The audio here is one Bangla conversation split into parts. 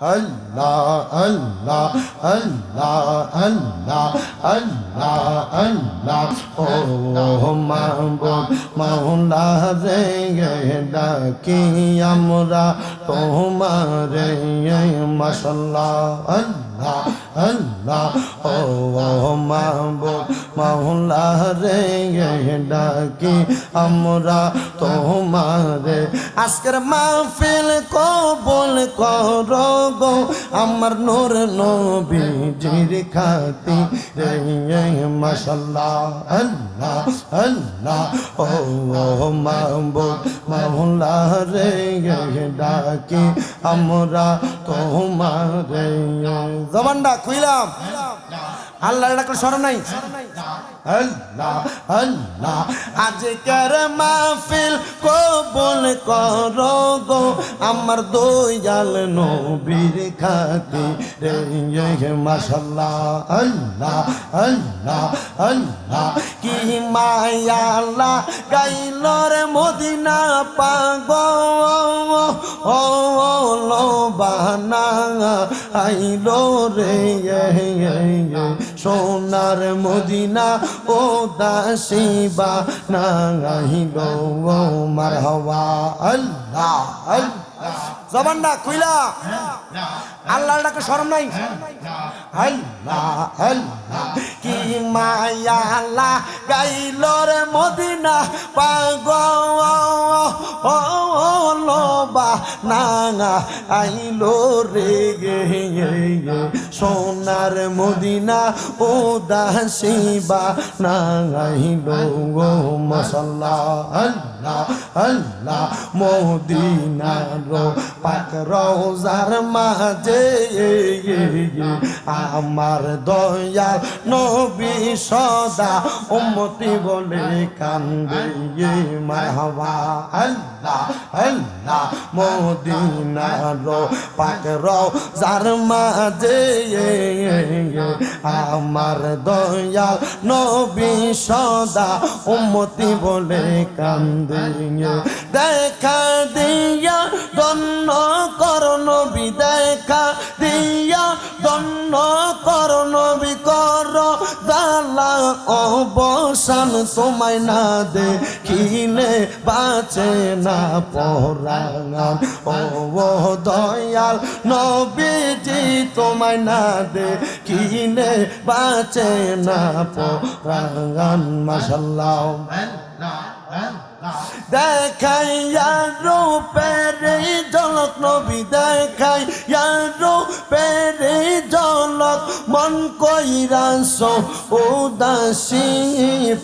আল্লাহ আল্লাহ আল্লাহ আল্লাহ আল্লাহ আল্লাহ। ও মাহবুব মাওলা রে ডাকি আমরা, তোমারে মাশাল্লাহ, আল্লাহ আল্লাহ। ও মাহবুব মাওলা রে ডাকি আমরা তোমারে। আজকের মাহফিল কবুল করো গো আমার নূর নবীজির খাতি রে মাশাল্লাহ, আল্লাহ আল্লাহ, ও মাহবুব মাওলা রে ডাকি আমরা তোমারে। জবানটা খুইলাম। আল্লাহ ডাকলে শরম নাই? আল্লাহ আল্লাহ, আজকের মাহফিল কবুল করো গো আমার দয়াল নবীর খাতি রে মাশাল্লাহ আল্লাহ আল্লাহ আল্লাহ, কি মায়াল্লাহ গাইল রে মদিনা পাগ ও আইলো রে সোনার মদিনা ও দাসিবা নাইলো মার হওয়া আল্লাহ আল্লাহ। জবানটা খুইলা। আল্লাহ ডাকে শরম নাই? আল্লাহ আল্লাহ। কি মায়া আল্লাহ গাইল রে মদিনা, পাগ ও। নাঙা আইলো রে গে সোনার মদিনা ও দাসিবা নাঙাইলো গো মশাল্লা আল্লাহ আল্লাহ। মদিনার পাক রোজার মাঝে আমার দয়াল নবী সদা উম্মতি বলে কান্দে মাহবা আল্লাহ আল্লাহ। মদিনার পাক রোজার মাঝে আমার দয়াল নবী সদা উম্মতি বলে কান্দে দেখা দিয়া দন্ন কর নবী, দেখা দিয়া দন্ন কর নবী, কর দালা অবসান তোমায় না দেখিলে বাঁচে না পরাঙান ও দয়াল নবীজি, তোমায় না দেখিলে বাঁচে না পরাঙান মাসাল্লাহ দেখাইয়া রূপের জলক নবী দেখাইয়া রূপের মন কইরাস উদাসী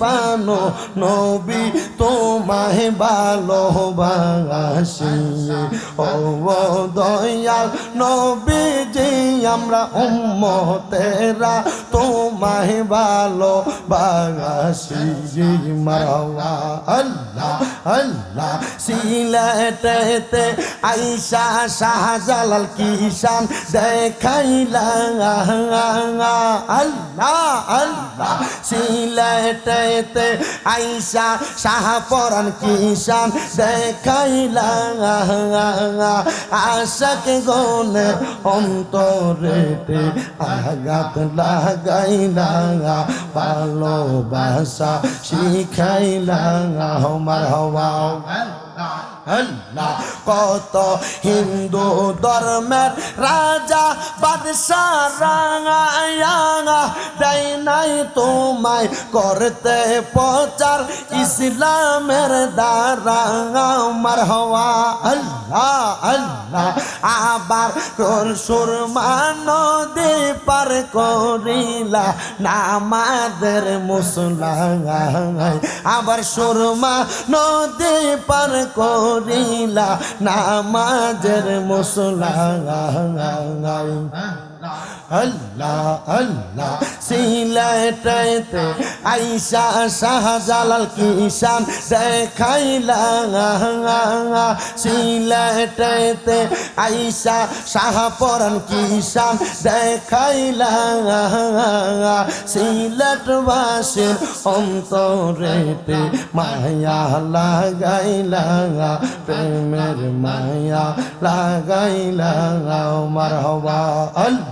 পানো নবী, তোমায় ভালোবাসি। ও দয়াল নবী, যে আমরা উম্মতেরা, তোমায় ভালোবাসি। মারওয়া আল্লাহ আল্লাহ। সিলেটেতে আইসা শাহজালাল কিষান দেখাইলা। আল্লাহ আল্লাহ সিলেটেতে আইসা শাহপরান কিষান দেখাইলা আশাক গনে অন্তরেতে আঘাত লাগাইলা ভালোবাসা শিখাইলা আমার হওয়া আল্লাহ, কত হিন্দু ধর্মের রাজা, বাদশাহ রাঙা দেয় নাই তোমায় করতে প্রচার, ইসলামের দ্বারা আমার হওয়া আল্লাহ আল্লাহ, আবার সুর নদী পার করিলা নামাদের মুসলাঙাই আবার সুরমা নদী পার করিলা নামাজের মুসলাঙাই আল্লাহ আল্লাহ। সিলেটেতে আইসা শাহজালাল কিষান দেখাইলা। সিলেটেতে আইসা শাহপরান কিষান দেখাইলা। সিলেটবাসীর অন্তরেতে মায়া লাগাইলা। প্রেমের মায়া লাগাইলা। মারহবা আল্লাহ আল্লাহ।